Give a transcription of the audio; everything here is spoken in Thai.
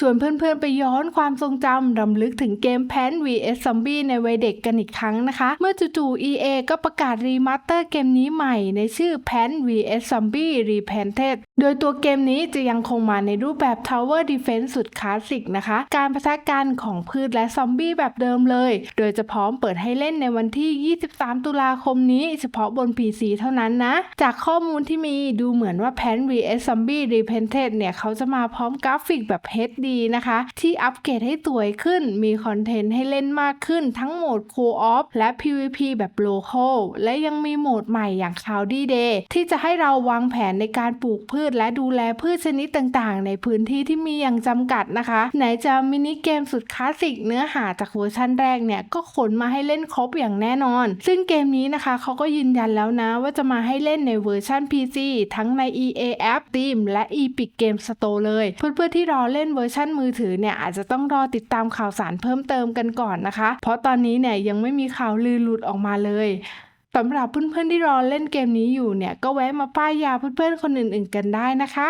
ชวนเพื่อนๆ ไปย้อนความทรงจำรำลึกถึงเกมแพน vs Zombie ในวัยเด็กกันอีกครั้งนะคะ เมื่อจู่ๆ EA ก็ประกาศรีมาสเตอร์เกมนี้ใหม่ในชื่อ Pan vs Zombie Repainted โดยตัวเกมนี้จะยังคงมาในรูปแบบ Tower Defense สุดคลาสสิกนะคะ การประทะกันของพืชและซอมบี้แบบเดิมเลย โดยจะพร้อมเปิดให้เล่นในวันที่ 23 ตุลาคมนี้ เฉพาะบน PC เท่านั้นนะ จากข้อมูลที่มีดูเหมือนว่า Pan vs Zombie Repainted เนี่ยเขาจะมาพร้อมกราฟิกแบบ HD นะคะ ที่อัปเกรดให้สวยขึ้น มีคอนเทนต์ให้เล่นมากขึ้น ทั้งโหมด Co-op และ PVP แบบ Local และยังมีโหมดใหม่อย่าง Cloudy Day ที่จะให้เราวางแผนในการปลูกพืช และดูแลพืชชนิดต่างๆ ในพื้นที่ที่มีอย่างจำกัดนะคะ ไหนจะมินิเกมสุดคลาสสิกเนื้อหาจากเวอร์ชันแรกเนี่ยก็ขนมาให้เล่นครบอย่างแน่นอน ซึ่งเกมนี้นะคะเขาก็ยืนยันแล้วนะว่าจะมาให้เล่นในเวอร์ชัน PC ทั้งใน EA App Steam และ Epic Game Store เลย เพื่อนๆที่รอเล่นเวอร์ชันมือถือเนี่ยอาจจะต้องรอติดตามข่าวสารเพิ่มเติมกันก่อนนะคะ เพราะตอนนี้เนี่ยยังไม่มีข่าวลือหลุดออกมาเลยสำหรับเพื่อนๆที่รอเล่นเกมนี้อยู่เนี่ยก็แวะมาป้ายยาเพื่อนๆคนอื่นๆกันได้นะคะ